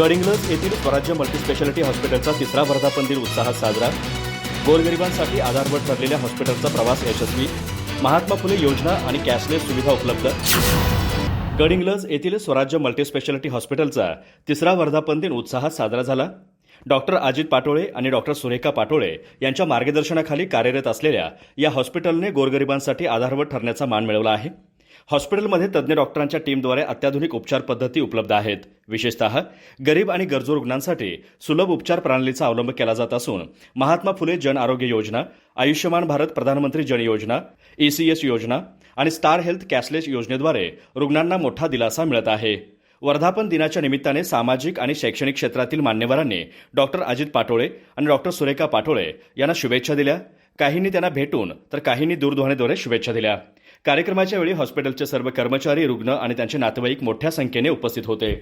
गडिंग्लज येथील स्वराज्य मल्टीस्पेशालिटी हॉस्पिटलचा तिसरा वर्धापन दिन उत्साहात साजरा. गोरगरिबांसाठी आधारभूत ठरलेल्या हॉस्पिटलचा प्रवास यशस्वी. महात्मा फुले योजना आणि कॅशलेस सुविधा उपलब्ध. गडिंग्लज येथील स्वराज्य मल्टीस्पेशालिटी हॉस्पिटलचा तिसरा वर्धापन दिन उत्साहात साजरा झाला. डॉक्टर अजित पाटोळे आणि डॉक्टर सुरेखा पाटोळे यांच्या मार्गदर्शनाखाली कार्यरत असलेल्या या हॉस्पिटलने गोरगरिबांसाठी आधारवड ठरण्याचा मान मिळवला आहे. हॉस्पिटलमध्ये तज्ज्ञ डॉक्टरांच्या टीमद्वारे अत्याधुनिक उपचार पद्धती उपलब्ध आहेत. विशेषतः गरीब आणि गरजू रुग्णांसाठी सुलभ उपचार प्रणालीचा अवलंब केला जात असून महात्मा फुले जन आरोग्य योजना आयुष्यमान भारत प्रधानमंत्री जन योजना ईसीएस योजना आणि स्टार हेल्थ कॅशलेस योजनेद्वारे रुग्णांना मोठा दिलासा मिळत आहे. वर्धापन दिनाच्या निमित्ताने सामाजिक आणि शैक्षणिक क्षेत्रातील मान्यवरांनी डॉक्टर अजित पाटोळे आणि डॉक्टर सुरेखा पाटोळे यांना शुभेच्छा दिल्या. काहींनी त्यांना भेटून तर काहींनी दूरध्वनीद्वारे शुभेच्छा दिल्या. कार्यक्रमाच्या वेळी हॉस्पिटलचे सर्व कर्मचारी रुग्ण आणि त्यांचे नातेवाईक मोठ्या संख्येने उपस्थित होते.